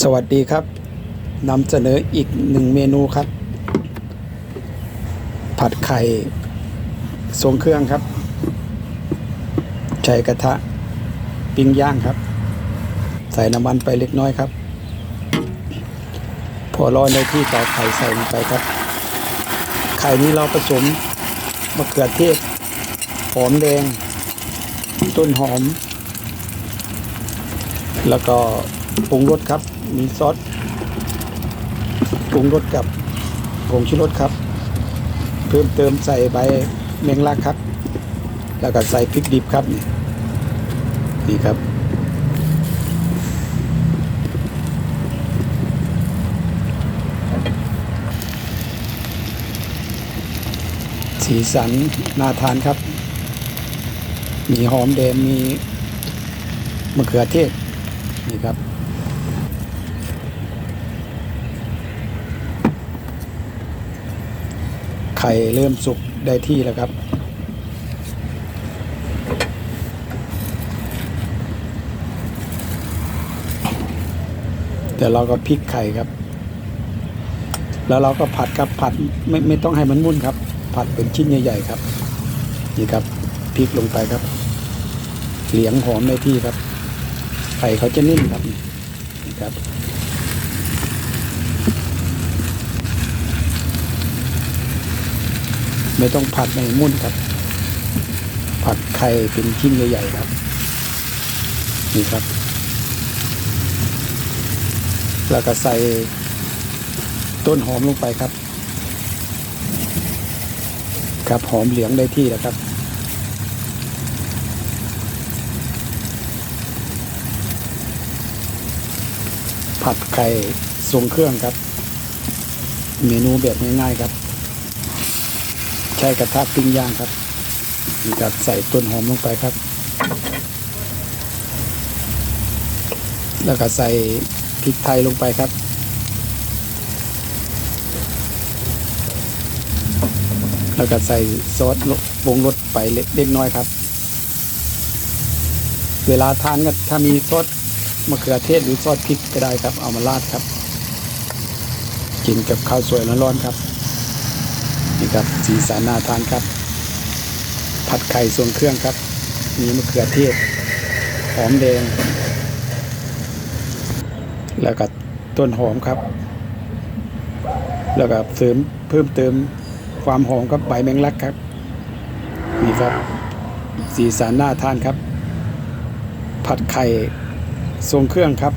สวัสดีครับนำเสนออีกหนึ่งเมนูครับ ผัดไข่ทรงเครื่องครับ ใช้กระทะปิ้งย่างครับ ใส่น้ำมันไปเล็กน้อยครับ พอร้อนในที่ต่อไข่ใส่ลงไปครับ ไข่นี้เราผสมมะเขือเทศ หอมแดง ต้นหอม แล้วก็ ปรุงรสครับ มีซอสปรุงรสกับผงชูรสครับ เพิ่มเติมใส่ใบเมงลักครับ แล้วก็ใส่พริกดิบครับนี่นี่ครับสีสันน่าทานครับ มีหอมแดงมีมะเขือเทศนี่ครับ ไข่เริ่มสุกได้ที่แล้วครับเดี๋ยวเราก็พลิกไข่ครับ แล้วเราก็ผัดครับผัดไม่ไม่ต้องให้มันมุ่นครับ ผัดเป็นชิ้นใหญ่ ๆ ครับ นี่ครับพริกลงไปครับ เหลียงหอมได้ที่ครับ ไข่เขาจะนิ่มครับนี่ครับ ไม่ต้องผัดในมุ่นครับ ผัดไข่เป็นชิ้นใหญ่ๆครับ นี่ครับ แล้วก็ใส่ต้นหอมลงไปครับ ครับหอมเหลืองได้ที่แล้วครับผัดไข่ทรงเครื่องครับ เมนูแบบง่ายๆครับ ใช้กระทะปิ้งย่างครับนี่ครับใส่ต้นหอมลงไปครับ แล้วก็ใส่พริกไทยลงไปครับ แล้วก็ใส่ซอสปรุงรสไปเล็กน้อยครับ เวลาทานก็ถ้ามีซอสมะเขือเทศหรือซอสพริกก็ได้ครับ เอามาราดครับ กินกับข้าวสวยร้อนๆครับ นี่ครับสีสันน่าทานครับ ผัดไข่ทรงเครื่องครับ มีมะเขือเทศหอมแดง แล้วก็ต้นหอมครับ แล้วก็เสริมเพิ่มเติมความหอมกับใบแมงลักครับ นี่ครับ สีสันน่าทานครับ ผัดไข่ทรงเครื่องครับ